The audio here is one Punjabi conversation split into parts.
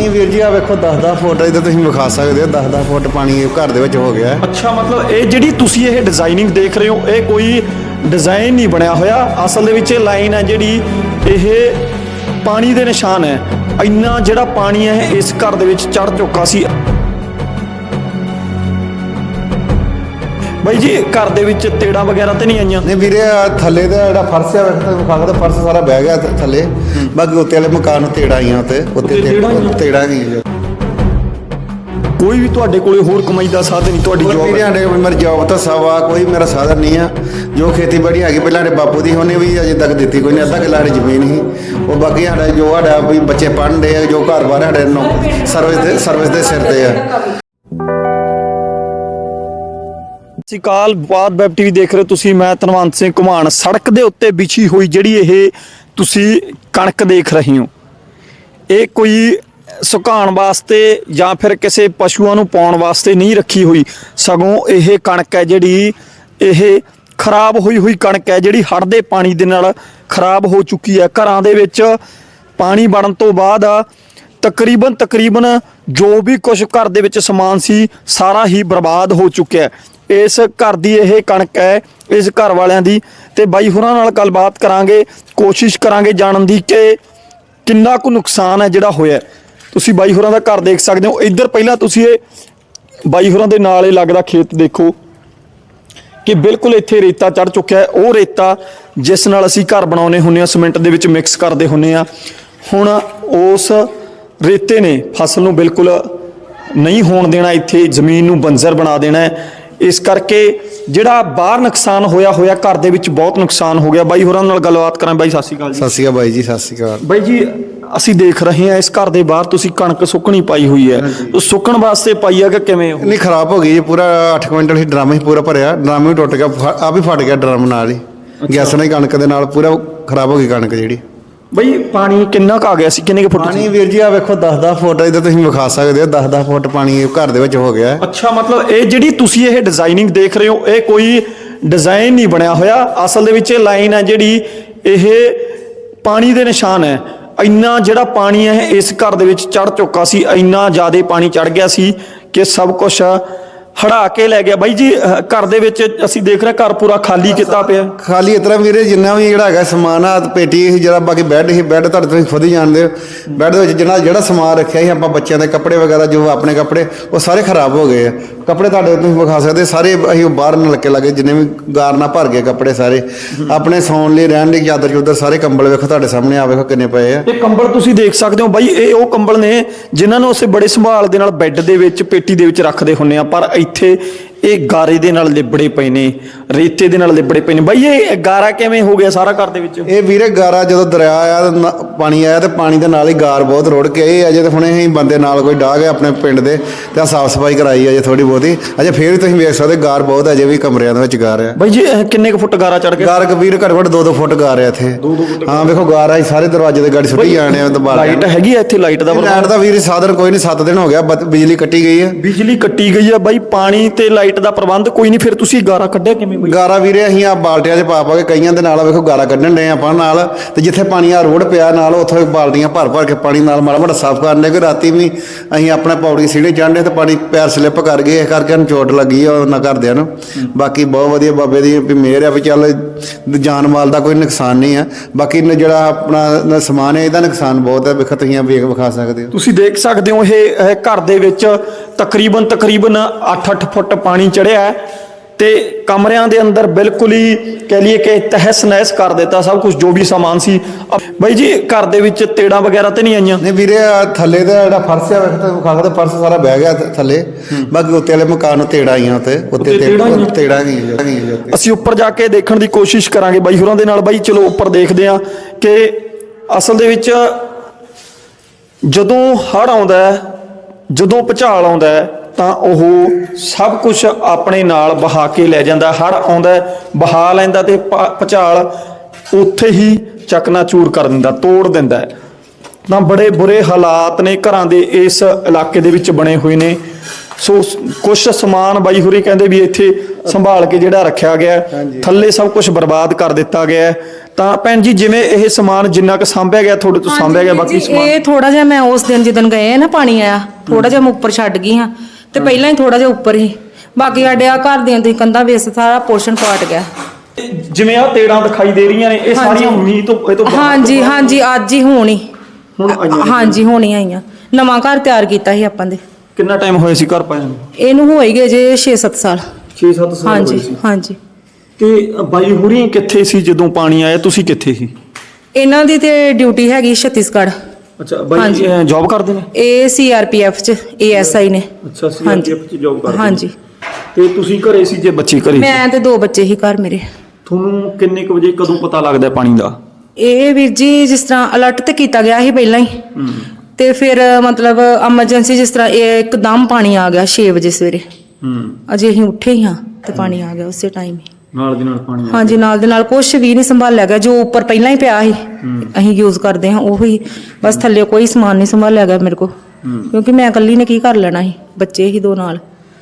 ਪਾਣੀ ਵੀਰ ਜੀ, ਆ ਵੇਖੋ 10-10 ਫੁੱਟ ਇਹਦੇ ਤੁਸੀਂ ਵਿਖਾ ਸਕਦੇ ਹੋ 10-10 ਫੁੱਟ ਪਾਣੀ ਘਰ ਦੇ ਵਿੱਚ ਹੋ ਗਿਆ। ਹੈ। ਅੱਛਾ, ਮਤਲਬ ਇਹ ਜਿਹੜੀ ਤੁਸੀਂ ਇਹ ਡਿਜ਼ਾਈਨਿੰਗ ਦੇਖ ਰਹੇ ਹੋ, ਇਹ ਕੋਈ ਡਿਜ਼ਾਈਨ ਨਹੀਂ ਬਣਿਆ ਹੋਇਆ। ਅਸਲ ਦੇ ਵਿੱਚ ਇਹ ਲਾਈਨ ਹੈ ਜਿਹੜੀ ਇਹ ਪਾਣੀ ਦੇ ਨਿਸ਼ਾਨ ਹੈ। ਇੰਨਾ ਜਿਹੜਾ ਪਾਣੀ ਹੈ, ਇਸ ਘਰ ਦੇ ਵਿੱਚ ਚੜ ਚੁੱਕਾ ਸੀ। ਬਾਈ ਜੀ ਘਰ ਦੇ ਵਿੱਚ ਤੇੜਾਂ ਵਗੈਰਾ ਤੇ ਨਹੀਂ ਆਈਆਂ? ਨਹੀਂ ਵੀਰੇ ਆਹ ਥੱਲੇ ਦਾ ਜਿਹੜਾ ਫਰਸ਼ ਆ ਵੇਖ ਤੁਸੀਂ ਵਿਖਾ ਸਕਦੇ ਹੋ, ਫਰਸ਼ ਸਾਰਾ ਬਹਿ ਗਿਆ ਥ- ਥੱਲੇ। ਬਾਕੀ ਉੱਤੇ ਵਾਲੇ ਮਕਾਨ ਨੂੰ ਤੇੜਾ ਆਈਆਂ ਉੱਤੇ। ਉੱਤੇ ਉੱਤੇ ਤੇੜਾਂ ਆਈਆਂ? ਤੇੜਾ ਨਹੀਂ ਕੋਈ ਵੀ ਤੁਹਾਡੇ ਕੋਲੇ ਹੋਰ ਕਮਾਈ ਦਾ ਸਾਧਨ ਨਹੀਂ ਤੁਹਾਡੀ ਜੋਬ ਵੀਰੇ ਸਾਡੇ ਮੇਰੀ ਜੌਬ ਤਾਂ ਸਵਾ ਕੋਈ ਮੇਰਾ ਸਾਧਨ ਨਹੀਂ ਆ। ਜੋ ਖੇਤੀਬਾੜੀ ਹੈਗੀ ਪਹਿਲਾਂ ਸਾਡੇ ਬਾਪੂ ਦੀ ਉਹਨੇ ਵੀ ਅਜੇ ਤੱਕ ਦਿੱਤੀ ਕੋਈ ਨਹੀਂ ਅੱਧਾ ਕਿੱਲਾ ਸਾਡੀ ਜ਼ਮੀਨ ਸੀ। ਉਹ ਬਾਕੀ ਸਾਡਾ ਜੋ ਸਾਡਾ ਵੀ ਬੱਚੇ ਪੜ੍ਹਨ ਦੇ ਆ ਜੋ ਘਰ-ਬਾਰ ਸਾਡੇ ਨੌ ਸਰਵਿਸ ਦੇ ਸਰਵਿਸ ਦੇ ਸਿਰ ਤੇ ਆ। ਸਤਿ ਸ਼੍ਰੀ ਅਕਾਲ ਬਾਦ ਵੈਬ ਟੀਵੀ ਦੇਖ ਰਹੇ ਹੋ ਤੁਸੀਂ, ਮੈਂ ਧਨਵੰਤ ਸਿੰਘ ਘੁਮਾਣ। ਸੜਕ ਦੇ ਉੱਤੇ ਵਿਛੀ ਹੋਈ ਜਿਹੜੀ ਇਹ ਤੁਸੀਂ ਕਣਕ ਦੇਖ ਰਹੇ ਹੋ। ਇਹ ਕੋਈ ਸੁਕਾਉਣ ਵਾਸਤੇ ਜਾਂ ਫਿਰ ਕਿਸੇ ਪਸ਼ੂਆਂ ਨੂੰ ਪਾਉਣ ਵਾਸਤੇ ਨਹੀਂ ਰੱਖੀ ਹੋਈ। ਸਗੋਂ ਇਹ ਕਣਕ ਹੈ ਜਿਹੜੀ, ਇਹ ਖਰਾਬ ਹੋਈ ਹੋਈ ਕਣਕ ਹੈ ਜਿਹੜੀ ਹੜ੍ਹ ਦੇ ਪਾਣੀ ਦੇ ਨਾਲ ਖਰਾਬ ਹੋ ਚੁੱਕੀ ਹੈ। ਘਰਾਂ ਦੇ ਵਿੱਚ ਪਾਣੀ ਵੜਨ ਤੋਂ ਬਾਅਦ ਤਕਰੀਬਨ ਤਕਰੀਬਨ ਜੋ ਵੀ ਕੁਝ ਘਰ ਦੇ ਵਿੱਚ ਸਮਾਨ ਸੀ, ਸਾਰਾ ਹੀ ਬਰਬਾਦ ਹੋ ਚੁੱਕਿਆ ਹੈ। ਇਸ ਘਰ ਦੀ ਇਹ ਕਣਕ ਹੈ, ਇਸ ਘਰ ਵਾਲਿਆਂ ਦੀ। ਤੇ ਬਾਈ ਹੋਰਾਂ ਨਾਲ ਗੱਲਬਾਤ ਕਰਾਂਗੇ, ਕੋਸ਼ਿਸ਼ ਕਰਾਂਗੇ ਜਾਣਨ ਦੀ ਕਿ ਕਿੰਨਾ ਕੁ ਨੁਕਸਾਨ ਹੈ ਜਿਹੜਾ ਹੋਇਆ ਤੁਸੀਂ ਬਾਈ ਹੋਰਾਂ ਦਾ ਘਰ ਦੇਖ ਸਕਦੇ ਹੋ। ਇੱਧਰ ਪਹਿਲਾਂ ਤੁਸੀਂ ਇਹ ਬਾਈ ਹੋਰਾਂ ਦੇ ਨਾਲ ਇਹ ਲੱਗਦਾ ਖੇਤ ਦੇਖੋ ਕਿ ਬਿਲਕੁਲ ਇੱਥੇ ਰੇਤਾ ਚੜ ਚੁੱਕਿਆ ਹੈ। ਉਹ ਰੇਤਾ ਜਿਸ ਨਾਲ ਅਸੀਂ ਘਰ ਬਣਾਉਨੇ ਹੁੰਨੇ ਆ ਸੀਮੈਂਟ ਦੇ ਵਿੱਚ ਮਿਕਸ ਕਰਦੇ ਹੁੰਨੇ ਆ ਹੁਣ ਉਸ ਰੇਤੇ ਨੇ ਫਸਲ ਨੂੰ ਬਿਲਕੁਲ ਨਹੀਂ ਹੋਣ ਦੇਣਾ ਇੱਥੇ ਜ਼ਮੀਨ ਨੂੰ ਬੰਜਰ ਬਣਾ ਦੇਣਾ ਹੈ। ਇਸ ਕਰਕੇ ਜਿਹੜਾ ਬਾਹਰ ਨੁਕਸਾਨ ਹੋਇਆ ਹੋਇਆ ਘਰ ਦੇ ਵਿੱਚ ਬਹੁਤ ਨੁਕਸਾਨ ਹੋ ਗਿਆ। ਬਾਈ ਹੋਰਾਂ ਨਾਲ ਗੱਲਬਾਤ ਕਰਾਂ। ਬਾਈ ਸਤਿ ਸ਼੍ਰੀ ਅਕਾਲ ਜੀ। ਸਤਿ ਸ਼੍ਰੀ ਅਕਾਲ ਬਾਈ ਜੀ ਸਤਿ ਸ਼੍ਰੀ ਅਕਾਲ। ਬਾਈ ਜੀ ਅਸੀਂ ਦੇਖ ਰਹੇ ਹਾਂ ਇਸ ਘਰ ਦੇ ਬਾਹਰ ਤੁਸੀਂ ਕਣਕ ਸੁੱਕਣੀ ਪਾਈ ਹੋਈ ਹੈ। ਉਹ ਸੁੱਕਣ ਵਾਸਤੇ ਪਾਈ ਹੈ ਕਿ ਕਿਵੇਂ? ਉਹ ਨਹੀਂ ਖਰਾਬ ਹੋ ਗਈ ਜੀ ਪੂਰਾ 8 ਕੁਇੰਟਲ ਹੀ ਡਰਮ ਹੀ ਪੂਰਾ ਭਰਿਆ। ਡਰਮ ਵੀ ਟੁੱਟ ਗਿਆ ਆਪ ਹੀ ਫਟ ਗਿਆ ਡਰਮ ਨਾਲ ਹੀ। ਗੈਸ ਨਾਲ ਹੀ ਕਣਕ ਦੇ ਨਾਲ ਪੂਰਾ ਖਰਾਬ ਹੋ ਗਈ ਕਣਕ ਜਿਹੜੀ। ਬਈ ਪਾਣੀ ਕਿੰਨਾ ਕੁ ਆ ਗਿਆ ਸੀ? ਕਿੰਨੇ ਕੁ ਫੁੱਟ ਪਾਣੀ ਵੀਰ ਜੀ ਆ ਵੇਖੋ 10-10 ਫੁੱਟ ਇਹਦੇ ਤੁਸੀਂ ਵਿਖਾ ਸਕਦੇ ਹੋ 10-10 ਫੁੱਟ ਪਾਣੀ ਘਰ ਦੇ ਵਿੱਚ ਹੋ ਗਿਆ। ਹੈ। ਅੱਛਾ ਮਤਲਬ ਇਹ ਜਿਹੜੀ ਤੁਸੀਂ ਇਹ ਡਿਜ਼ਾਈਨਿੰਗ ਦੇਖ ਰਹੇ ਹੋ ਇਹ ਕੋਈ ਡਿਜ਼ਾਈਨ ਨਹੀਂ ਬਣਿਆ ਹੋਇਆ। ਅਸਲ ਦੇ ਵਿੱਚ ਇਹ ਲਾਈਨ ਹੈ ਜਿਹੜੀ ਇਹ ਪਾਣੀ ਦੇ ਨਿਸ਼ਾਨ ਹੈ। ਇੰਨਾ ਜਿਹੜਾ ਪਾਣੀ ਹੈ ਇਸ ਘਰ ਦੇ ਵਿੱਚ ਚੜ ਚੁੱਕਾ ਸੀ। ਇੰਨਾ ਜ਼ਿਆਦਾ ਪਾਣੀ ਚੜ ਗਿਆ ਸੀ ਕਿ ਸਭ ਕੁਝ ਹੜਾ ਕੇ ਲੈ ਗਿਆ। ਬਾਈ ਜੀ ਅਹ ਘਰ ਦੇ ਵਿੱਚ ਅਸੀਂ ਦੇਖ ਰਹੇ ਘਰ ਪੂਰਾ ਖਾਲੀ ਕੀਤਾ ਪਿਆ। ਖਾਲੀ ਇਤਰਾ ਵੀਰੇ ਜਿੰਨਾ ਵੀ ਜਿਹੜਾ ਹੈਗਾ ਸਮਾਨ ਆ ਪੇਟੀ ਸੀ ਜਿਹੜਾ ਬਾਕੀ ਬੈੱਡ ਸੀ ਬੈੱਡ ਤੁਹਾਡੇ ਤੁਸੀਂ ਖੁਦ ਹੀ ਜਾਣਦੇ ਹੋ। ਬੈੱਡ ਦੇ ਵਿੱਚ ਜਿਹੜਾ ਜਿਹੜਾ ਸਮਾਨ ਰੱਖਿਆ ਸੀ ਆਪਾਂ ਬੱਚਿਆਂ ਦੇ ਕੱਪੜੇ ਵਗੈਰਾ ਜੋ ਆਪਣੇ ਕੱਪੜੇ ਉਹ ਸਾਰੇ ਖਰਾਬ ਹੋ ਗਏ ਆ। ਕੱਪੜੇ ਤੁਹਾਡੇ ਤੁਸੀਂ ਵਿਖਾ ਸਕਦੇ ਸਾਰੇ ਅਸੀਂ ਉਹ ਬਾਹਰ ਨਲਕੇ ਲੱਗੇ ਜਿੰਨੇ ਵੀ ਗਾਰ ਨਾਲ ਭਰ ਗਏ ਕੱਪੜੇ ਸਾਰੇ। ਆਪਣੇ ਸੌਣ ਲਈ ਰਹਿਣ ਲਈ ਚਾਦਰ ਚੁੱਦਰ ਸਾਰੇ ਕੰਬਲ ਵੇਖੋ ਤੁਹਾਡੇ ਸਾਹਮਣੇ ਆ ਵੇਖੋ ਕਿੰਨੇ ਪਏ ਆ। ਇਹ ਕੰਬਲ ਤੁਸੀਂ ਦੇਖ ਸਕਦੇ ਹੋ ਬਾਈ ਇਹ ਉਹ ਕੰਬਲ ਨੇ ਜਿਨ੍ਹਾਂ ਨੂੰ ਅਸੀਂ ਬੜੇ ਸੰਭਾਲ ਦੇ ਨਾਲ ਬੈੱਡ ਦੇ ਵਿੱਚ ਪੇਟੀ ਦੇ ਵਿੱਚ ਰੱਖਦੇ ਹੁੰਨੇ ਆ ਪਰ ਇੱਥੇ maite ਇਹ ਗਾਰੇ ਦੇ ਨਾਲ ਲਿਬੜੇ ਪਏ ਨੇ ਰੇਤੇ ਦੇ ਨਾਲ ਲਿਬੜੇ ਪਏ ਨੇ। ਬਾਈ ਇਹ ਗਾਰਾ ਕਿਵੇਂ ਹੋ ਗਿਆ ਸਾਰਾ ਘਰ ਦੇ ਵਿੱਚ? ਇਹ ਵੀਰੇ ਗਾਰਾ ਜਦੋਂ ਦਰਿਆ ਆਇਆ ਤੇ ਨਾ- ਪਾਣੀ ਆਇਆ ਤੇ ਪਾਣੀ ਦੇ ਨਾਲ ਹੀ ਗਾਰ ਬਹੁਤ ਰੁੜ ਕੇ ਇਹ ਅਜੇ ਤੇ ਹੁਣੇ ਅਸੀਂ ਬੰਦੇ ਨਾਲ ਕੋਈ ਡਾਹ ਗਏ ਆਪਣੇ ਪਿੰਡ ਦੇ ਤੇ ਸਾਫ਼ ਸਫ਼ਾਈ ਕਰਾਈ ਅਜੇ ਥੋੜੀ ਬਹੁਤੀ। ਅਜੇ ਫੇਰ ਵੀ ਤੁਸੀਂ ਵੇਖ ਸਕਦੇ ਗਾਰ ਬਹੁਤ ਹੈ, ਅਜੇ ਵੀ ਕਮਰਿਆਂ ਦੇ ਵਿੱਚ ਗਾਰ ਆ। ਬਾਈ ਜੀ ਇਹ ਕਿੰਨੇ ਕੁ ਫੁੱਟ ਗਾਰਾ ਚੜ ਗਿਆ? ਗਾਰ ਕਬੀਰ ਘੱਟ ਘੱਟ 2-2 ਫੁੱਟ ਗਾਰ ਆ ਇੱਥੇ। ਹਾਂ ਵੇਖੋ ਗਾਰ ਆ ਸਾਰੇ ਦਰਵਾਜ਼ੇ ਦੇ ਗਾੜੀ ਸੁੱਟੀ ਜਾਣੇ ਆ ਦਬਾਲ ਲਾਈਟ ਹੈਗੀ ਆ ਇੱਥੇ ਲਾਈਟ ਦਾ ਲਾਈਟ ਦਾ ਵੀਰ ਸਾਧਨ ਕੋਈ ਨਹੀਂ 7 ਦਿਨ ਹੋ ਗਿਆ ਬੱਤ- ਬਿਜਲੀ ਕੱਟੀ ਗਈ ਹੈ ਬਿਜਲੀ ਕੱਟੀ ਗਈ ਆ ਬਾਈ ਪਾਣੀ ਤੇ ਲਾਈਟ ਦਾ ਪ੍ਰਬੰਧ ਕੋਈ ਨਹੀਂ ਫਿਰ ਤੁਸੀਂ ਗਾਰਾ ਕੱਢਿਆ ਕਿਵੇਂ ਬਾਈ? ਗਾਰਾ ਵੀਰੇ ਅਸੀਂ ਆ ਬਾਲਟੀਆਂ 'ਚ ਪਾ ਪਾ ਕੇ ਕਈਆਂ ਦੇ ਨਾਲ ਵੇਖੋ ਗਾਰਾ ਕੱਢਣ ਡਏ ਆਪਾਂ ਨਾਲ। ਤੇ ਜਿੱਥੇ ਪਾਣੀ ਆ ਰੋਡ ਪਿਆ ਨਾਲ ਉੱਥੋਂ ਬਾਲਟੀਆਂ ਭਰ ਭਰ ਕੇ ਪਾਣੀ ਨਾਲ ਮਾੜਾ ਮਾੜਾ ਸਾਫ਼ ਕਰਨ ਦੇ ਕਿ ਰਾਤੀ ਵੀ ਅਸੀਂ ਆਪਣੇ ਪੌੜੀ ਸੀੜੇ ਚੜ੍ਹਦੇ ਤੇ ਪਾਣੀ ਪੈਰ ਸਲਿੱਪ ਕਰ ਗਏ ਇਸ ਕਰਕੇ ਸਾਨੂੰ ਚੋਟ ਲੱਗੀ ਆ ਉਹਨਾਂ ਘਰਦਿਆਂ ਨੂੰ। ਬਾਕੀ ਬਹੁਤ ਵਧੀਆ ਬਾਬੇ ਦੀ ਵੀ ਮਿਹਰ ਆ ਵੀ ਚੱਲ ਜਾਨ ਮਾਲ ਦਾ ਕੋਈ ਨੁਕਸਾਨ ਨਹੀਂ ਆ। ਬਾਕੀ ਨ- ਜਿਹੜਾ ਆਪਣਾ ਨ- ਸਮਾਨ ਹੈ ਇਹਦਾ ਨੁਕਸਾਨ ਬਹੁਤ ਹੈ ਵੇਖੋ ਤੁਸੀਂ ਆ ਵੇਖ ਵਿਖਾ ਸਕਦੇ ਹੋ। ਤੁਸੀਂ ਦੇਖ ਸਕਦੇ ਹੋ ਇਹ ਇਹ ਘਰ ਦੇ ਵਿੱਚ ਤਕਰੀਬਨ ਤਕਰੀਬਨ 8-8 ਫੁੱਟ ਪਾਣੀ ਚੜਿਆ ਹੈ ਤੇ ਕਮਰਿਆਂ ਦੇ ਅੰਦਰ ਬਿਲਕੁਲ ਹੀ ਕਹਿ ਲਈਏ ਕਿ ਤਹਿਸ ਨਹਿਸ ਕਰ ਦਿੱਤਾ ਸਭ ਕੁਝ ਜੋ ਵੀ ਸਾਮਾਨ ਸੀ। ਬਾਈ ਜੀ ਘਰ ਦੇ ਵਿੱਚ ਤੇੜਾਂ ਵਗੈਰਾ ਤੇ ਨਹੀਂ ਆਈਆਂ? ਨਹੀਂ ਵੀਰੇ ਥੱਲੇ ਦਾ ਜਿਹੜਾ ਫਰਸ਼ ਆ ਵੇਖ ਤੇ ਸਕਦੇ ਫਰਸ਼ ਸਾਰਾ ਬਹਿ ਗਿਆ ਥੱਲੇ। ਬਾਕੀ ਉੱਤੇ ਵਾਲੇ ਮਕਾਨ ਨੂੰ ਤੇੜਾ ਆਈਆਂ ਉੱਤੇ। ਉੱਤੇ ਤੇੜਾਂ? ਤੇ- ਉੱਤੇ। ਅਸੀਂ ਉੱਪਰ ਜਾ ਕੇ ਦੇਖਣ ਦੀ ਕੋਸ਼ਿਸ਼ ਕਰਾਂਗੇ ਬਾਈ ਹੋਰਾਂ ਦੇ ਨਾਲ। ਬਾਈ ਚਲੋ ਉੱਪਰ ਦੇਖਦੇ ਹਾਂ ਕਿ ਅਸਲ ਦੇ ਵਿੱਚ ਜਦੋਂ ਹੜ੍ਹ ਆਉਂਦਾ ਹੈ ਜਦੋਂ ਭੁਚਾਲ ਆਉਂਦਾ ਤਾਂ ਉਹ ਸਭ ਕੁਝ ਆਪਣੇ ਨਾਲ ਬਹਾ ਕੇ ਲੈ ਜਾਂਦਾ ਹੜ੍ਹ ਆਉਂਦਾ ਬਹਾ ਲੈਂਦਾ ਤੇ ਭੁਚਾਲ ਉੱਥੇ ਹੀ ਚਕਨਾਚੂਰ ਕਰ ਦਿੰਦਾ ਤੋੜ ਦਿੰਦਾ। ਤਾਂ ਬੜੇ ਬੁਰੇ ਹਾਲਾਤ ਨੇ ਘਰਾਂ ਦੇ ਇਸ ਇਲਾਕੇ ਦੇ ਵਿੱਚ ਬਣੇ ਹੋਏ ਨੇ ਸੋ ਕੁਝ ਸਮਾਨ ਬਾਈ ਹੋਰੀ ਕਹਿੰਦੇ ਵੀ ਇੱਥੇ ਸੰਭਾਲ ਕੇ ਜਿਹੜਾ ਰੱਖਿਆ ਗਿਆ। ਥੱਲੇ ਸਭ ਕੁਝ ਬਰਬਾਦ ਕਰ ਦਿੱਤਾ ਗਿਆ। ਤਾਂ ਭੈਣ ਜੀ ਜਿਵੇਂ ਇਹ ਸਮਾਨ ਜਿੰਨਾ ਕੁ ਸਾਂਭਿਆ ਗਿਆ ਤੁਹਾਡੇ ਤੋਂ ਸਾਂਭਿਆ ਗਿਆ ਬਾਕੀ ਸਮਾਨ? ਇਹ ਥੋੜਾ ਜਿਹਾ ਮੈਂ ਉਸ ਦਿਨ ਜਦੋਂ ਗਏ ਆ ਨਾ ਪਾਣੀ ਆਇਆ ਥੋੜਾ ਜਿਹਾ ਮੈਂ ਉੱਪਰ ਛੱਡ ਗਈ ਹਾਂ ਤੇ ਪਹਿਲਾਂ ਹੀ ਥੋੜਾ ਜਿਹਾ ਉੱਪਰ ਹੀ। ਬਾਕੀ ਸਾਡੇ ਆ ਘਰ ਦੀਆਂ ਦੀ ਕੰਧਾਂ ਵੇਸ ਸਾਰਾ ਪੋਰਸ਼ਨ ਪਾਟ ਗਿਆ। ਜਿਵੇਂ ਆ ਤੇੜਾਂ ਦਿਖਾਈ ਦੇ ਰਹੀਆਂ ਨੇ ਇਹ ਸਾਰੀਆਂ ਮੀਂਹ ਤੋਂ ਇਹ ਤੋਂ ਬਾਅਦ ਹਾਂਜੀ ਹਾਂਜੀ ਅੱਜ ਹੀ ਹੋਣੀ। ਹੁਣ ਆਈਆਂ ਨੇ। ਹਾਂਜੀ ਹੋਣੀ ਆਈਆਂ। ਨਵਾਂ ਘਰ ਤਿਆਰ ਕੀਤਾ ਸੀ ਆਪਾਂ ਦੇ। ਕਿੰਨਾ ਟਾਈਮ ਹੋਇਆ ਸੀ ਘਰ ਪਾਇਆ ਨੂੰ? ਇਹਨੂੰ ਹੋ ਹੀ ਗਏ ਜੇ 6-7 ਸਾਲ। 6-7 ਸਾਲ ਹੋਏ ਹਾਂਜੀ ਸੀ। ਹਾਂਜੀ। ਤੇ ਬਾਈ ਹੋਰੀ ਕਿੱਥੇ ਸੀ ਜਦੋਂ ਪਾਣੀ ਆਇਆ ਤੁਸੀਂ ਕਿੱਥੇ ਸੀ? ਇਹਨਾਂ ਦੀ ਤੇ ਡਿਊਟੀ ਹੈਗੀ ਛੱਤੀਸਗੜ੍ਹ। ਅੱਛਾ ਬਾਈ। ਜੌਬ ਕਰਦੇ ਨੇ? ਇਹ ਸੀਆਰਪੀਐਫ ਚ ਏਐਸਆਈ ਨੇ। ਅੱਛਾ। CRPF ਚ ਜੌਬ ਕਰਦੇ। ਹਾਂਜੀ। ਤੇ ਤੁਸੀਂ ਘਰੇ ਸੀ ਜੇ ਬੱਚੇ ਘਰੇ ਮੈਂ ਤੇ ਦੋ ਬੱਚੇ ਹੀ ਘਰ ਮੇਰੇ। ਤੁਹਾਨੂੰ ਕਿੰਨੇ ਕੁ ਵਜੇ ਕਦੋਂ ਪਤਾ ਲੱਗਦਾ ਪਾਣੀ ਦਾ? ਇਹ ਵੀਰ ਜੀ ਜਿਸ ਤਰ੍ਹਾਂ ਅਲਰਟ ਤੇ ਕੀਤਾ ਗਿਆ ਸੀ ਪਹਿਲਾਂ ਹੀ। ਤੇ ਫਿਰ ਮਤਲਬ ਐਮਰਜੈਂਸੀ ਜਿਸ ਤਰ੍ਹਾਂ ਇਹ ਇੱਕਦਮ ਪਾਣੀ ਆ ਗਿਆ 6 ਵਜੇ ਸਵੇਰੇ। ਹੂੰ। ਅਜੇ ਅਸੀਂ ਉੱਠੇ ਹੀ ਹਾਂ ਤੇ ਪਾਣੀ ਆ ਗਿਆ ਉਸੇ ਟਾਈਮ ਹੀ। ਨਾਲ ਦੀ ਨਾਲ ਪਾਣੀ ਹਾਂਜੀ ਨਾਲ ਦੇ ਨਾਲ ਕੁਝ ਵੀ ਨਹੀਂ ਸੰਭਾਲਿਆ ਗਿਆ ਜੋ ਉੱਪਰ ਪਹਿਲਾਂ ਹੀ ਪਿਆ ਸੀ ਅਸੀਂ ਯੂਜ਼ ਕਰਦੇ ਹਾਂ ਉਹੀ ਬਸ ਥੱਲੇ ਕੋਈ ਸਮਾਨ ਨਹੀਂ ਸੰਭਾਲਿਆ ਗਿਆ ਮੇਰੇ ਕੋ ਕਿਉਂਕਿ ਮੈਂ ਇਕੱਲੀ ਨੇ ਕੀ ਕਰ ਲੈਣਾ ਸੀ ਬੱਚੇ ਹੀ ਦੋ ਨਾਲ।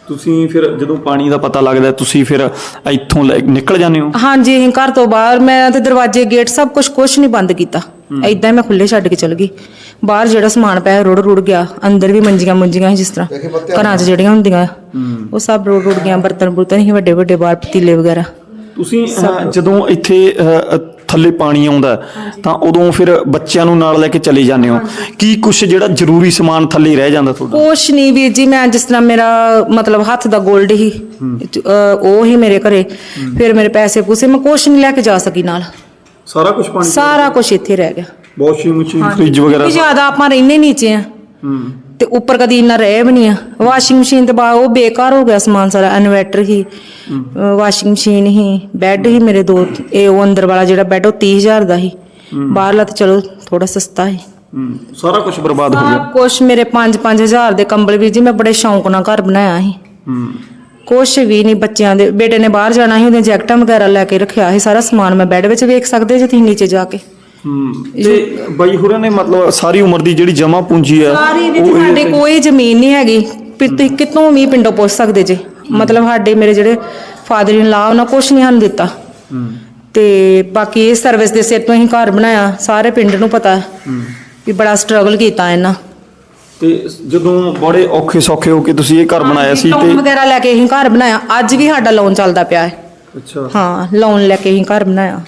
ਤੁਸੀਂ ਫਿਰ ਜਦੋਂ ਪਾਣੀ ਦਾ ਪਤਾ ਲੱਗਦਾ ਤੁਸੀਂ ਫਿਰ ਇੱਥੋਂ ਨਿਕਲ ਜਾਂਦੇ ਹੋ? ਹਾਂਜੀ ਅਸੀਂ ਘਰ ਤੋਂ ਬਾਹਰ ਮੈਂ ਤੇ ਦਰਵਾਜ਼ੇ ਗੇਟ ਸਭ ਕੁਝ ਕੁਝ ਨਹੀਂ ਬੰਦ ਕੀਤਾ। ਐਦਾਂ ਹੀ ਮੈਂ ਖੁੱਲੇ ਛੱਡ ਕੇ ਚਲ ਗਈ। ਬਾਹਰ ਜਿਹੜਾ ਸਮਾਨ ਪਿਆ ਰੁੜ ਰੁੜ ਗਿਆ ਅੰਦਰ ਵੀ ਮੰਜੀਆਂ ਮੁੰਜੀਆਂ ਸੀ ਜਿਸ ਤਰ੍ਹਾਂ। ਘਰਾਂ 'ਚ ਜਿਹੜੀਆਂ ਹੁੰਦੀਆਂ ਉਹ ਸਭ ਰੁੜ ਰੁੜ ਗਿਆ ਬਰਤਨ ਬੁਰਤਨ ਸੀ ਵੱਡੇ ਵੱਡੇ ਬਾਹਰ ਪਤੀਲੇ ਵਗੈਰਾ। ਤੁਸੀਂ ਜਦੋਂ ਇੱਥੇ ਥੱਲੇ ਪਾਣੀ ਆਉਂਦਾ ਹੈ, ਤਾਂ ਉਦੋਂ ਫਿਰ ਬੱਚਿਆਂ ਨੂੰ ਨਾਲ ਲੈ ਕੇ ਚਲੇ ਜਾਂਦੇ ਹੋ। ਕੀ ਕੁਝ ਜਿਹੜਾ ਜ਼ਰੂਰੀ ਸਮਾਨ ਥੱਲੇ ਹੀ ਰਹਿ ਜਾਂਦਾ ਤੁਹਾਡਾ? ਕੁਛ ਨਹੀਂ ਵੀਰ ਜੀ ਮੈਂ ਜਿਸ ਤਰ੍ਹਾਂ ਮੇਰਾ ਮਤਲਬ ਹੱਥ ਦਾ 골ਡ ਹੀ। ਉਹ ਹੀ ਮੇਰੇ ਘਰੇ। ਫਿਰ ਮੇਰੇ ਪੈਸੇ ਪੂਸੇ ਮੈਂ ਕੁਛ ਨਹੀਂ ਲੈ ਕੇ ਜਾ ਸਕੀ ਨਾਲ। ਸਾਰਾ ਕੁਝ ਪਾਣੀ ਸਾਰਾ ਕੁਝ ਇੱਥੇ ਰਹਿ ਗਿਆ। ਵਾਸ਼ਿੰਗ ਮਸ਼ੀਨ ਫ੍ਰਿਜ ਵਗੈਰਾ ਕਿ ਜ਼ਿਆਦਾ ਆਪਾਂ ਰਹਿੰਦੇ ਨੀਚੇ ਆ। ਹੂੰ। ਤੇ ਉੱਪਰ ਕਦੀ ਇੰਨਾ ਰਹੇ ਵੀ ਨਹੀਂ ਆ। ਵਾਸ਼ਿੰਗ ਮਸ਼ੀਨ ਤੇ ਬਾਅਦ ਉਹ ਬੇਕਾਰ ਹੋ ਗਿਆ ਸਮਾਨ ਸਾਰਾ ਇਨਵਰਟਰ ਹੀ ਵਾਸ਼ਿੰਗ ਮਸ਼ੀਨ ਹੀ ਬੈੱਡ ਹੀ ਮੇਰੇ ਦੋ ਇਹ ਉਹ ਅੰਦਰ ਵਾਲਾ ਜਿਹੜਾ ਬੈੱਡ ਉਹ 30000 ਦਾ ਸੀ ਬਾਹਰਲਾ ਤੇ ਚਲੋ ਥੋੜਾ ਸਸਤਾ ਹੂੰ। ਸਾਰਾ ਕੁਝ ਬਰਬਾਦ ਹੋ ਗਿਆ। ਕੁਛ ਮੇਰੇ 5-5000 ਦੇ ਕੰਬਲ ਵੀ ਜੀ ਮੈਂ ਬੜੇ ਸ਼ੌਂਕ ਨਾਲ ਘਰ ਬਣਾਇਆ ਸੀ। ਹੂੰ। ਕੁਛ ਵੀ ਨਹੀਂ ਬੱਚਿਆਂ ਦੇ ਬੇਟੇ ਨੇ ਬਾਹਰ ਜਾਣਾ ਸੀ ਉਹਦੀਆਂ ਜੈਕਟਾਂ ਵਗੈਰਾ ਲੈ ਕੇ ਰੱਖਿਆ ਸੀ ਸਾਰਾ ਸਮਾਨ ਮੈਂ ਬੈੱਡ ਵਿੱਚ ਵੇਖ ਸਕਦੇ ਜੇ ਤੁਸੀਂ ਨੀਚੇ ਜਾ ਕੇ। ਹੂੰ ਤੇ ਬਾਈ ਹੋਰਾਂ ਨੇ ਮਤਲਬ ਸਾਰੀ ਉਮਰ ਦੀ ਜਿਹੜੀ ਜਮਾ ਪੂੰਜੀ ਹੈ ਸਾਰੀ ਵਿੱਚ ਸਾਡੇ ਕੋਈ ਜ਼ਮੀਨ ਨਹੀਂ ਹੈਗੀ। ਤੁਸੀਂ ਕਿਤੋਂ ਵੀ ਪਿੰਡੋਂ ਪੁੱਛ ਸਕਦੇ ਜੇ। ਮਤਲਬ ਸਾਡੇ ਮੇਰੇ ਜਿਹੜੇ ਫਾਦਰ ਇਨ ਲਾ ਉਹਨਾਂ ਕੁਛ ਨਹੀਂ ਸਾਨੂੰ ਦਿੱਤਾ। ਤੇ ਬਾਕੀ ਇਹ ਸਰਵਿਸ ਦੇ ਸਿਰ ਤੋਂ ਹੀ ਘਰ ਬਣਾਇਆ। ਸਾਰੇ ਪਿੰਡ ਨੂੰ ਪਤਾ। ਵੀ ਬੜਾ ਸਟਰਗਲ ਕੀਤਾ ਇਹਨਾਂ। ਤੇ ਜਦੋਂ ਬੜੇ ਔਖੇ ਸੌਖੇ ਹੋ ਕੇ ਤੁਸੀਂ ਇਹ ਘਰ ਬਣਾਇਆ ਸੀ ਲੋਨ ਤੇ ਵਗੈਰਾ ਲੈ ਕੇ ਅਸੀਂ ਘਰ ਬਣਾਇਆ। ਅੱਜ ਵੀ ਸਾਡਾ ਲੋਨ ਚੱਲਦਾ ਪਿਆ ਹੈ। ਅੱਛਾ। ਹਾਂ ਲੋਨ ਲੈ ਕੇ ਅਸੀਂ ਘਰ ਬਣਾਇਆ।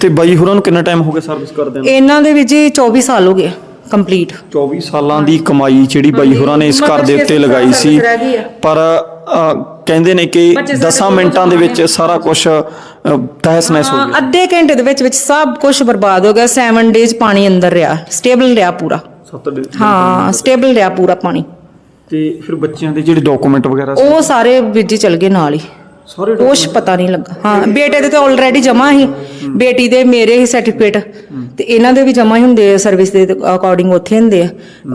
ਤੇ ਬਾਈ ਹੋਰਾਂ ਨੂੰ ਕਿੰਨਾ ਟਾਈਮ ਹੋ ਗਿਆ ਸਰਵਿਸ ਕਰਦੇ ਨੂੰ? ਇਹਨਾਂ ਦੇ ਵਿੱਚ ਹੀ 24 ਸਾਲ ਹੋ ਗਏ ਕੰਪਲੀਟ 24 ਸਾਲਾਂ ਦੀ ਕਮਾਈ ਜਿਹੜੀ ਬਾਈ ਹੋਰਾਂ ਨੇ ਇਸ ਘਰ ਦੇ ਉੱਤੇ ਲਗਾਈ ਸੀ। ਪਰ ਕਹਿੰਦੇ ਨੇ ਕਿ ਬੱਚੇ ਸਾਡੇ 10 ਕੋਲ ਮਿੰਟਾਂ ਦੇ ਵਿੱਚ ਸਾਰਾ ਕੁਝ ਤਹਿਸ ਨਹਿਸ ਹੋ ਗਿਆ। ਅੱਧੇ ਘੰਟੇ ਦੇ ਵਿੱਚ ਵਿੱਚ ਸਭ ਕੁਝ ਬਰਬਾਦ ਹੋ ਗਿਆ। 7 ਡੇਜ਼ ਪਾਣੀ ਅੰਦਰ ਰਿਹਾ ਸਟੇਬਲ ਰਿਹਾ ਪੂਰਾ। ਸੱਤ ਡੇ- ਹਾਂ ਸਟੇਬਲ ਰਿਹਾ। ਪੂਰਾ ਪਾਣੀ। ਤੇ ਫਿਰ ਬੱਚਿਆਂ ਦੇ ਜਿਹੜੇ ਡਾਕੂਮੈਂਟ ਵਗੈਰਾ ਉਹ ਸਾਰੇ ਵਿੱਚ ਚਲ ਗਏ ਨਾਲ ਹੀ। ਸਾਰੇ ਕੁਛ ਪਤਾ ਨਹੀਂ ਲੱਗਾ। ਹਾਂ ਬੇਟੇ ਦੇ ਤਾਂ ਆਲਰੇਡੀ ਜਮਾ ਹੀ। ਬੇਟੀ ਦੇ ਮੇਰੇ ਹੀ ਸਰਟੀਫਿਕੇਟ ਤੇ ਇਹਨਾਂ ਦੇ ਵੀ ਜਮਾ ਹੀ ਹੁੰਦੇ ਆ ਸਰਵਿਸ ਦੇ ਅਕੋਰਡਿੰਗ ਉੱਥੇ ਹੁੰਦੇ ਆ।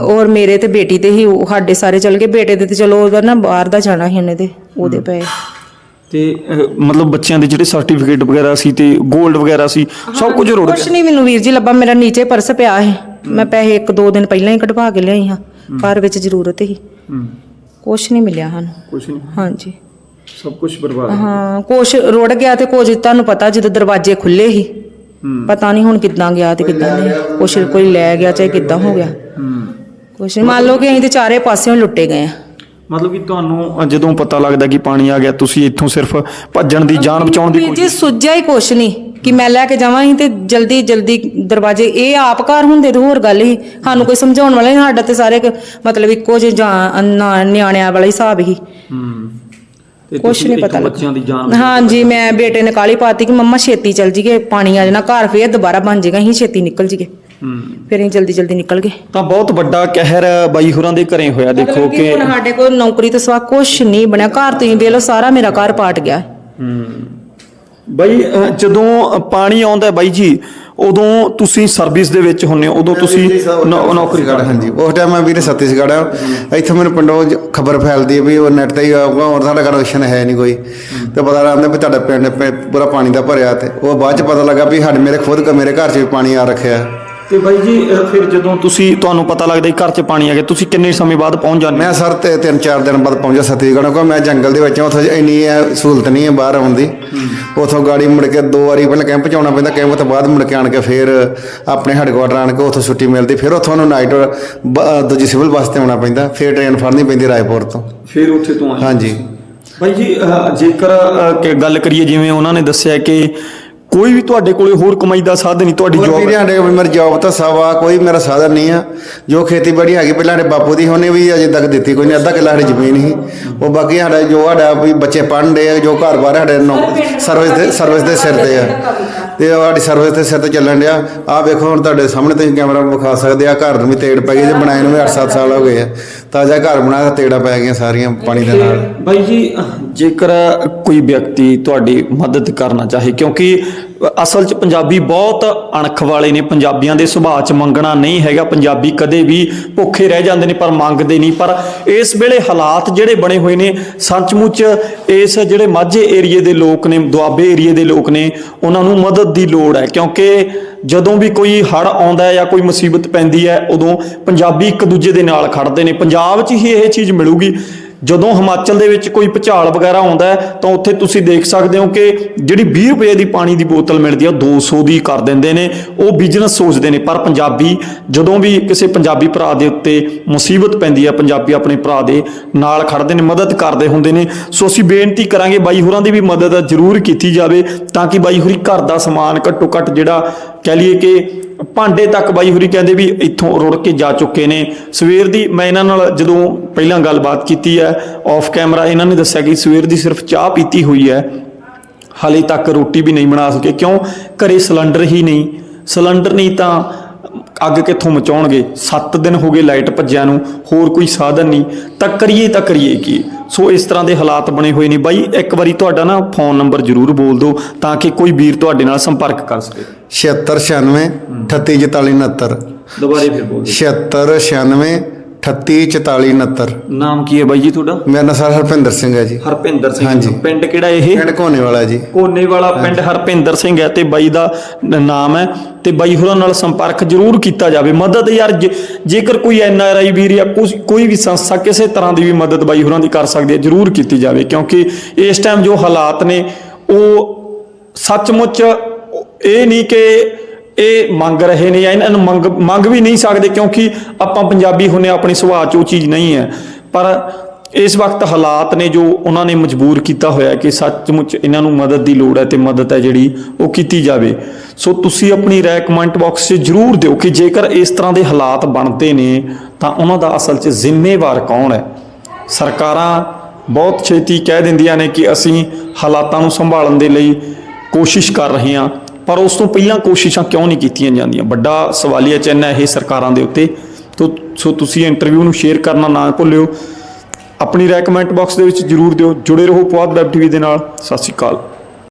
ਔਰ ਮੇਰੇ ਤੇ ਬੇਟੀ ਦੇ ਹੀ ਉਹ ਸਾਡੇ ਸਾਰੇ ਚਲ ਗਏ। ਬੇਟੇ ਦੇ ਤੇ ਚਲੋ ਉਹਦਾ ਨਾ ਬਾਹਰ ਦਾ ਜਾਣਾ ਸੀ ਇਹਨੇ ਤੇ ਉਹਦੇ ਪਏ। ਤੇ ਮਤਲਬ ਬੱਚਿਆਂ ਦੇ ਜਿਹੜੇ ਸਰਟੀਫਿਕੇਟ ਵਗੈਰਾ ਸੀ ਤੇ 골ਡ ਵਗੈਰਾ ਸੀ ਸਭ ਕੁਝ ਰੁੜ ਕੁਛ ਨਹੀਂ ਮੈਨੂੰ ਵੀਰ ਜੀ ਲੱਭਾ। ਮੇਰਾ ਨੀਚੇ ਪਰਸ ਪਿਆ ਸੀ। ਮੈਂ ਪੈਸੇ ਇੱਕ ਦੋ ਦਿਨ ਪਹਿਲਾਂ ਹੀ ਕਢਵਾ ਕੇ ਲਿਆਈ ਹਾਂ। ਘਰ ਵਿੱਚ ਜ਼ਰੂਰਤ ਹੂੰ। ਕੁਛ ਨਹੀਂ ਮਿਲਿਆ ਸਾਨੂੰ। ਕੁਝ ਨਹੀਂ। ਹਾਂਜੀ। ਸਭ ਕੁਝ ਬਰਬਾਦ ਹਾਂ ਕੁਛ ਰੁੜ ਗਿਆ ਤੇ ਕੁਝ ਤੁਹਾਨੂੰ ਪਤਾ ਜਦੋਂ ਦਰਵਾਜ਼ੇ ਖੁੱਲੇ ਸੀ। ਹੂੰ। ਪਤਾ ਨਹੀਂ ਹੁਣ ਕਿੱਦਾਂ ਗਿਆ ਤੇ ਕਿੱਦਾਂ ਨਹੀਂ। ਕੁਛ ਕੋਈ ਲੈ ਗਿਆ ਚਾਹੇ ਕਿੱਦਾਂ ਹੋ ਗਿਆ। ਹੂੰ। ਕੁਛ ਨੀ। ਮੰਨ ਲਓ ਕਿ ਅਸੀਂ ਤੇ ਚਾਰੇ ਪਾਸਿਓਂ ਲੁੱਟੇ ਗਏ ਆ ਮਤਲਬ ਕਿ ਤੁਹਾਨੂੰ ਜਦੋਂ ਪਤਾ ਲੱਗਦਾ ਕਿ ਪਾਣੀ ਆ ਗਿਆ ਤੁਸੀਂ ਇੱਥੋਂ ਸਿਰਫ ਭੱਜਣ ਦੀ ਜਾਨ ਬਚਾਉਣ ਦੀ ਕੋਸ਼ਿਸ਼ ਜੀ ਸੁੱਜਿਆ ਹੀ ਕੁਛ ਨਹੀਂ ਕਿ ਮੈਂ ਲੈ ਕੇ ਜਾਵਾਂ ਅਸੀਂ ਤੇ ਜਲਦੀ ਜਲਦੀ ਦਰਵਾਜ਼ੇ ਇਹ ਆਪ ਘਰ ਹੁੰਦੇ ਤੇ ਹੋਰ ਗੱਲ ਹੀ ਸਾਨੂੰ ਕੋਈ ਸਮਝਾਉਣ ਵਾਲਾ ਨਹੀਂ ਸਾਡਾ ਤੇ ਸਾਰੇ ਮਤਲਬ ਇੱਕੋ ਜਿਹੇ ਨਿਆਣਿਆਂ ਵਾਲਾ ਹਿਸਾਬ ਹੀ ਹੂੰ। ਤੇ ਕੁਛ ਨਹੀਂ ਪਤਾ ਬੱਚਿਆਂ ਦੀ ਜਾਨ ਹਾਂਜੀ ਮੈਂ ਬੇਟੇ ਨੇ ਕਾਲੀ ਪਾਤੀ ਕਿ ਮੰਮਾ ਛੇਤੀ ਚੱਲ ਜੀਗੇ ਪਾਣੀ ਆ ਜਾਣਾ ਘਰ ਫੇਰ ਦੁਬਾਰਾ ਬਣ ਜਾਏਗਾ ਅਸੀਂ ਛੇਤੀ ਨਿਕਲ ਜੀਗੇ ਹੂੰ। ਫਿਰ ਅਸੀਂ ਜਲਦੀ ਜਲਦੀ ਨਿਕਲ ਗਏ। ਤਾਂ ਬਹੁਤ ਵੱਡਾ ਕਹਿਰ ਬਾਈ ਹੋਰਾਂ ਦੇ ਘਰੇ ਹੋਇਆ ਦੇਖੋ ਕਿ ਹੁਣ ਸਾਡੇ ਕੋਲ ਨੌਕਰੀ ਤੋਂ ਸਿਵਾ ਕੁਛ ਨਹੀਂ ਬਣਿਆ। ਘਰ ਤੁਸੀਂ ਵੇਖ ਲਓ ਸਾਰਾ ਮੇਰਾ ਘਰ ਪਾਟ ਗਿਆ। ਹੂੰ। ਬਾਈ ਜਦੋਂ ਪਾਣੀ ਆਉਂਦਾ ਬਾਈ ਜੀ ਉਦੋਂ ਤੁਸੀਂ ਸਰਵਿਸ ਦੇ ਵਿੱਚ ਹੁੰਨੇ ਹੋ ਉਦੋਂ ਤੁਸੀਂ ਨੌ- ਨੌਕਰੀ ਕਰ ਹਾਂਜੀ ਉਸ ਟਾਈਮ ਮੈਂ ਵੀਰੇ ਛੱਤੀਸਗੜ੍ਹ ਆ। ਇੱਥੇ ਮੈਨੂੰ ਪਿੰਡੋਂ ਖਬਰ ਫੈਲਦੀ ਹੈ ਵੀ ਉਹ ਨੈਟ ਤੇ ਹੀ ਆਊਗਾ ਔਰ ਸਾਡਾ ਕਨੈਕਸ਼ਨ ਹੈ ਨਹੀਂ ਕੋਈ। ਤੇ ਪਤਾ ਲੱਗਦਾ ਵੀ ਤੁਹਾਡਾ ਪਿੰਡ ਪ- ਪੂਰਾ ਪਾਣੀ ਦਾ ਭਰਿਆ ਤੇ। ਉਹ ਬਾਅਦ ਚ ਪਤਾ ਲੱਗਾ ਵੀ ਸਾਡੇ ਮੇਰੇ ਖੁਦ ਕ ਮੇਰੇ ਘਰ 'ਚ ਵੀ ਪਾਣੀ ਆ ਰੱਖਿਆ। ਤੇ ਬਾਈ ਜੀ ਫਿਰ ਜਦੋਂ ਤੁਸੀਂ ਤੁਹਾਨੂੰ ਪਤਾ ਲੱਗਦਾ ਘਰ 'ਚ ਪਾਣੀ ਆ ਗਿਆ ਤੁਸੀਂ ਕਿੰਨੇ ਸਮੇਂ ਬਾਅਦ ਪਹੁੰਚ ਜਾਂਦੇ ਮੈਂ ਸਰ ਤੇ ਤਿੰਨ ਚਾਰ ਦਿਨ ਬਾਅਦ ਪਹੁੰਚਿਆ ਸਤੀਗੜ੍ਹ ਕੋ ਮੈਂ ਜੰਗਲ ਦੇ ਵਿੱਚ ਹਾਂ ਉੱਥੇ ਇੰਨੀ ਸਹੂਲਤ ਨਹੀਂ ਹੈ ਬਾਹਰ ਆਉਣ ਦੀ। ਉਥੋਂ ਗਾੜੀ ਮੁੜ ਕੇ ਦੋ ਵਾਰੀ ਪਹਿਲਾਂ ਕੈਂਪ ਚ ਆਉਣਾ ਪੈਂਦਾ ਕੈਂਪ ਤੋਂ ਬਾਅਦ ਮੁੜ ਕੇ ਆਣ ਕੇ ਫਿਰ ਆਪਣੇ ਹੈਡਕੁਆਟਰ ਆਣ ਕੇ ਉੱਥੋਂ ਛੁੱਟੀ ਮਿਲਦੀ। ਫਿਰ ਉੱਥੋਂ ਨੂੰ ਨਾਈਟ ਦੂਜੀ ਸਿਵਲ ਬੱਸ ਤੇ ਆਉਣਾ ਪੈਂਦਾ। ਫਿਰ ਟ੍ਰੇਨ ਫੜਨੀ ਪੈਂਦੀ ਰਾਏਪੁਰ ਤੋਂ। ਫਿਰ ਉੱਥੇ ਤੋਂ ਹਾਂਜੀ। ਬਾਈ ਜੀ ਜੇਕਰ ਗੱਲ ਕਰੀਏ ਜਿਵੇਂ ਉਹਨਾਂ ਨੇ ਦੱਸਿਆ ਕਿ ਕੋਈ ਵੀ ਤੁਹਾਡੇ ਕੋਲੇ ਹੋਰ ਕਮਾਈ ਦਾ ਸਾਧਨ ਨਹੀਂ ਤੁਹਾਡੀ ਜੋਬ ਸਾਡੇ ਕੋਲ ਮੇਰੀ ਜੌਬ ਤਾਂ ਸਵਾ ਕੋਈ ਮੇਰਾ ਸਾਧਨ ਨਹੀਂ ਆ। ਜੋ ਖੇਤੀਬਾੜੀ ਹੈਗੀ ਪਹਿਲਾਂ ਸਾਡੇ ਬਾਪੂ ਦੀ ਉਹਨੇ ਵੀ ਅਜੇ ਤੱਕ ਦਿੱਤੀ ਕੋਈ ਨਹੀਂ ਅੱਧਾ ਕਿੱਲਾ ਸਾਡੀ ਜ਼ਮੀਨ ਸੀ। ਉਹ ਬਾਕੀ ਸਾਡਾ ਜੋ ਸਾਡਾ ਵੀ ਬੱਚੇ ਪੜ੍ਹਨ ਦੇ ਜੋ ਘਰ ਬਾਹਰ ਸਾਡੇ ਸਰਵਿਸ ਦੇ ਸਰਵਿਸ ਦੇ ਸਿਰ ਤੇ ਆ। ਤੇ ਉਹ ਸਾਡੀ ਸਰਵਿਸ 'ਤੇ ਸਿਰ ਤੇ ਚੱਲਣ ਡਿਆ। ਆਹ ਵੇਖੋ ਹੁਣ ਤੁਹਾਡੇ ਸਾਹਮਣੇ ਤੁਸੀਂ ਕੈਮਰਾ ਵਿਖਾ ਸਕਦੇ ਆ, ਘਰ ਨੂੰ ਵੀ ਤੇੜ ਪੈ ਗਈ ਜੇ ਬਣਾਏ ਨੂੰ ਵੀ 8-7 ਸਾਲ ਹੋ ਗਏ ਆ। ਤਾਜ਼ਾ ਘਰ ਬਣਾਇਆ ਤਾਂ ਤੇੜਾ ਪੈ ਗਈਆਂ ਸਾਰੀਆਂ ਪਾਣੀ ਦੇ ਨਾਲ। ਬਾਈ ਜੀ, ਜੇਕਰ ਕੋਈ ਵਿਅਕਤੀ ਤੁਹਾਡੀ ਮਦਦ ਕਰਨਾ ਚਾਹੇ, ਕਿਉਂਕਿ ਅਸਲ 'ਚ ਪੰਜਾਬੀ ਬਹੁਤ ਅਣਖ ਵਾਲੇ ਨੇ, ਪੰਜਾਬੀਆਂ ਦੇ ਸੁਭਾਅ 'ਚ ਮੰਗਣਾ ਨਹੀਂ ਹੈਗਾ, ਪੰਜਾਬੀ ਕਦੇ ਵੀ ਭੁੱਖੇ ਰਹਿ ਜਾਂਦੇ ਨੇ, ਪਰ ਮੰਗਦੇ ਨਹੀਂ। ਪਰ ਇਸ ਵੇਲੇ ਹਾਲਾਤ ਜਿਹੜੇ ਬਣੇ ਹੋਏ ਨੇ, ਸੱਚਮੁੱਚ ਇਸ ਜਿਹੜੇ ਮਾਝੇ ਏਰੀਏ ਦੇ ਲੋਕ ਨੇ, ਦੁਆਬੇ ਏਰੀਏ ਦੇ ਲੋਕ ਨੇ, ਉਹਨਾਂ ਨੂੰ ਮਦਦ ਦੀ ਲੋੜ ਹੈ। ਕਿਉਂਕਿ ਜਦੋਂ ਵੀ ਕੋਈ ਹੜ ਆਉਂਦਾ ਹੈ ਜਾਂ ਕੋਈ ਮੁਸੀਬਤ ਪੈਂਦੀ ਹੈ, ਉਦੋਂ ਪੰਜਾਬੀ ਇੱਕ ਦੂਜੇ ਦੇ ਨਾਲ ਖੜਦੇ ਨੇ। ਪੰਜਾਬ 'ਚ ਹੀ ਇਹ ਚੀਜ਼ ਮਿਲੂਗੀ। ਜਦੋਂ ਹਿਮਾਚਲ ਦੇ ਵਿੱਚ ਕੋਈ ਭੁਚਾਲ ਵਗੈਰਾ ਆਉਂਦਾ ਤਾਂ ਉੱਥੇ ਤੁਸੀਂ ਦੇਖ ਸਕਦੇ ਹੋ ਕਿ ਜਿਹੜੀ 20 ਰੁਪਏ ਦੀ ਪਾਣੀ ਦੀ ਬੋਤਲ ਮਿਲਦੀ ਆ, ਉਹ 200 ਦੀ ਕਰ ਦਿੰਦੇ ਨੇ। ਉਹ ਬਿਜ਼ਨਸ ਸੋਚਦੇ ਨੇ, ਪਰ ਪੰਜਾਬੀ ਜਦੋਂ ਵੀ ਕਿਸੇ ਪੰਜਾਬੀ ਭਰਾ ਦੇ ਉੱਤੇ ਮੁਸੀਬਤ ਪੈਂਦੀ ਆ, ਪੰਜਾਬੀ ਆਪਣੇ ਭਰਾ ਦੇ ਨਾਲ ਖੜਦੇ ਨੇ, ਮਦਦ ਕਰਦੇ ਹੁੰਦੇ ਨੇ। ਸੋ ਅਸੀਂ ਬੇਨਤੀ ਕਰਾਂਗੇ ਬਾਈ ਹੋਰਾਂ ਦੀ ਵੀ ਮਦਦ ਜ਼ਰੂਰ ਕੀਤੀ ਜਾਵੇ, ਤਾਂ ਕਿ ਬਾਈ ਹੋਰੀ ਘਰ ਦਾ ਸਮਾਨ ਘੱਟੋ ਘੱਟ ਜਿਹੜਾ ਕਹਿ ਲਈਏ ਕਿ ਭਾਂਡੇ ਤੱਕ ਬਾਈ ਹੋਰੀ ਕਹਿੰਦੇ ਵੀ ਇੱਥੋਂ ਰੁੜ ਕੇ ਜਾ ਚੁੱਕੇ ਨੇ। ਸਵੇਰ ਦੀ ਮੈਂ ਇਹਨਾਂ ਨਾਲ ਜਦੋਂ ਪਹਿਲਾਂ ਗੱਲਬਾਤ ਕੀਤੀ ਹੈ ਆਫ ਕੈਮਰਾ ਇਹਨਾਂ ਨੇ ਦੱਸਿਆ ਕਿ ਸਵੇਰ ਦੀ ਸਿਰਫ ਚਾਹ ਪੀਤੀ ਹੋਈ ਹੈ। ਹਾਲੇ ਤੱਕ ਰੋਟੀ ਵੀ ਨਹੀਂ ਬਣਾ ਸਕੇ। ਕਿਉਂ? ਘਰੇ ਸਿਲੰਡਰ ਹੀ ਨਹੀਂ। ਸਿਲੰਡਰ ਨਹੀਂ ਤਾਂ ਅੱਗ ਕਿੱਥੋਂ ਮਚਾਉਣਗੇ? 7 ਦਿਨ ਹੋ ਗਏ ਲਾਈਟ ਭੱਜਿਆਂ ਨੂੰ, ਹੋਰ ਕੋਈ ਸਾਧਨ ਨਹੀਂ। ਤਾਂ ਕਰੀਏ ਤਾਂ ਕਰੀਏ ਕੀ? ਸੋ ਇਸ ਤਰ੍ਹਾਂ ਦੇ ਹਾਲਾਤ ਬਣੇ ਹੋਏ ਨੇ। ਬਾਈ ਇੱਕ ਵਾਰੀ ਤੁਹਾਡਾ ਨਾ ਫੋਨ ਨੰਬਰ ਜ਼ਰੂਰ ਬੋਲ ਦਿਓ ਤਾਂ ਕਿ ਕੋਈ ਵੀਰ ਤੁਹਾਡੇ ਨਾਲ ਸੰਪਰਕ ਕਰ ਸਕੇ। 7696 384469 ਦੁਬਾਰੇ ਫਿਰ ਬੋਲ 7696 384469 ਨਾਮ ਕੀ ਹੈ ਬਾਈ ਜੀ ਤੁਹਾਡਾ? ਮੇਰਾ ਨਾਮ ਸਰ ਹਰਪਿੰਦਰ ਸਿੰਘ ਹੈ ਜੀ। ਹਰਪਿੰਦਰ ਸਿੰਘ ਹਾਂਜੀ। ਪਿੰਡ ਕਿਹੜਾ ਇਹ? ਪਿੰਡ ਕੋਨੇ ਵਾਲਾ ਜੀ। ਕੋਨੇ ਵਾਲਾ ਪਿੰਡ ਹਰਪਿੰਦਰ ਸਿੰਘ ਹੈ ਤੇ ਬਾਈ ਦਾ ਨ- ਨਾਮ ਹੈ ਤੇ ਬਾਈ ਹੋਰਾਂ ਨਾਲ ਸੰਪਰਕ ਜ਼ਰੂਰ ਕੀਤਾ ਜਾਵੇ। ਮਦਦ ਯਾਰ ਜੇ- ਜੇਕਰ ਕੋਈ ਐਨ ਆਰ ਆਈ ਵੀਰ ਜਾਂ ਕੁਛ- ਕੋਈ ਵੀ ਸੰਸਥਾ ਕਿਸੇ ਤਰ੍ਹਾਂ ਦੀ ਵੀ ਮਦਦ ਬਾਈ ਹੋਰਾਂ ਦੀ ਕਰ ਸਕਦੀ ਹੈ ਜ਼ਰੂਰ ਕੀਤੀ ਜਾਵੇ। ਕਿਉਂਕਿ ਇਸ ਟਾਈਮ ਜੋ ਹਾਲਾਤ ਨੇ ਉਹ ਸੱਚਮੁੱਚ ਇਹ ਨਹੀਂ ਕਿ ਇਹ ਮੰਗ ਰਹੇ ਨੇ ਜਾਂ ਇਹਨਾਂ ਨੂੰ ਮੰਗ ਮੰਗ ਵੀ ਨਹੀਂ ਸਕਦੇ ਕਿਉਂਕਿ ਆਪਾਂ ਪੰਜਾਬੀ ਹੁੰਨੇ ਆਪਣੀ ਸੁਭਾਅ 'ਚ ਉਹ ਚੀਜ਼ ਨਹੀਂ ਹੈ। ਪਰ ਇਸ ਵਕਤ ਹਾਲਾਤ ਨੇ ਜੋ ਉਹਨਾਂ ਨੇ ਮਜਬੂਰ ਕੀਤਾ ਹੋਇਆ ਕਿ ਸੱਚਮੁੱਚ ਇਹਨਾਂ ਨੂੰ ਮਦਦ ਦੀ ਲੋੜ ਹੈ ਤੇ ਮਦਦ ਹੈ ਜਿਹੜੀ ਉਹ ਕੀਤੀ ਜਾਵੇ। ਸੋ ਤੁਸੀਂ ਆਪਣੀ ਰਾਏ ਕਮੈਂਟ ਬਾਕਸ 'ਚ ਜਰੂਰ ਦਿਓ ਕਿ ਜੇਕਰ ਇਸ ਤਰ੍ਹਾਂ ਦੇ ਹਾਲਾਤ ਬਣਦੇ ਨੇ, ਤਾਂ ਉਹਨਾਂ ਦਾ ਅਸਲ 'ਚ ਜ਼ਿੰਮੇਵਾਰ ਕੌਣ ਹੈ? ਸਰਕਾਰਾਂ ਬਹੁਤ ਛੇਤੀ ਕਹਿ ਦਿੰਦੀਆਂ ਨੇ ਕਿ ਅਸੀਂ ਹਾਲਾਤਾਂ ਨੂੰ ਸੰਭਾਲਣ ਦੇ ਲਈ ਕੋਸ਼ਿਸ਼ ਕਰ ਰਹੇ ਹਾਂ। ਪਰ ਉਸ ਤੋਂ ਪਹਿਲਾਂ ਕੋਸ਼ਿਸ਼ਾਂ ਕਿਉਂ ਨਹੀਂ ਕੀਤੀਆਂ ਜਾਂਦੀਆਂ? ਵੱਡਾ ਸਵਾਲੀਆ ਚਿੰਨ੍ਹ ਹੈ ਇਹ ਸਰਕਾਰਾਂ ਦੇ ਉੱਤੇ। ਤੋ, ਸੋ ਤੁਸੀਂ ਇੰਟਰਵਿਊ ਨੂੰ ਸ਼ੇਅਰ ਕਰਨਾ ਨਾ ਭੁੱਲਿਓ। ਆਪਣੀ ਰਾਏ ਕਮੈਂਟ ਬਾਕਸ ਦੇ ਵਿੱਚ ਜਰੂਰ ਦਿਓ। ਜੁੜੇ ਰਹੋ ਪੁਆਧ ਵੈਬ ਟੀਵੀ ਦੇ ਨਾਲ। ਸਤਿ ਸ਼੍ਰੀ ਅਕਾਲ।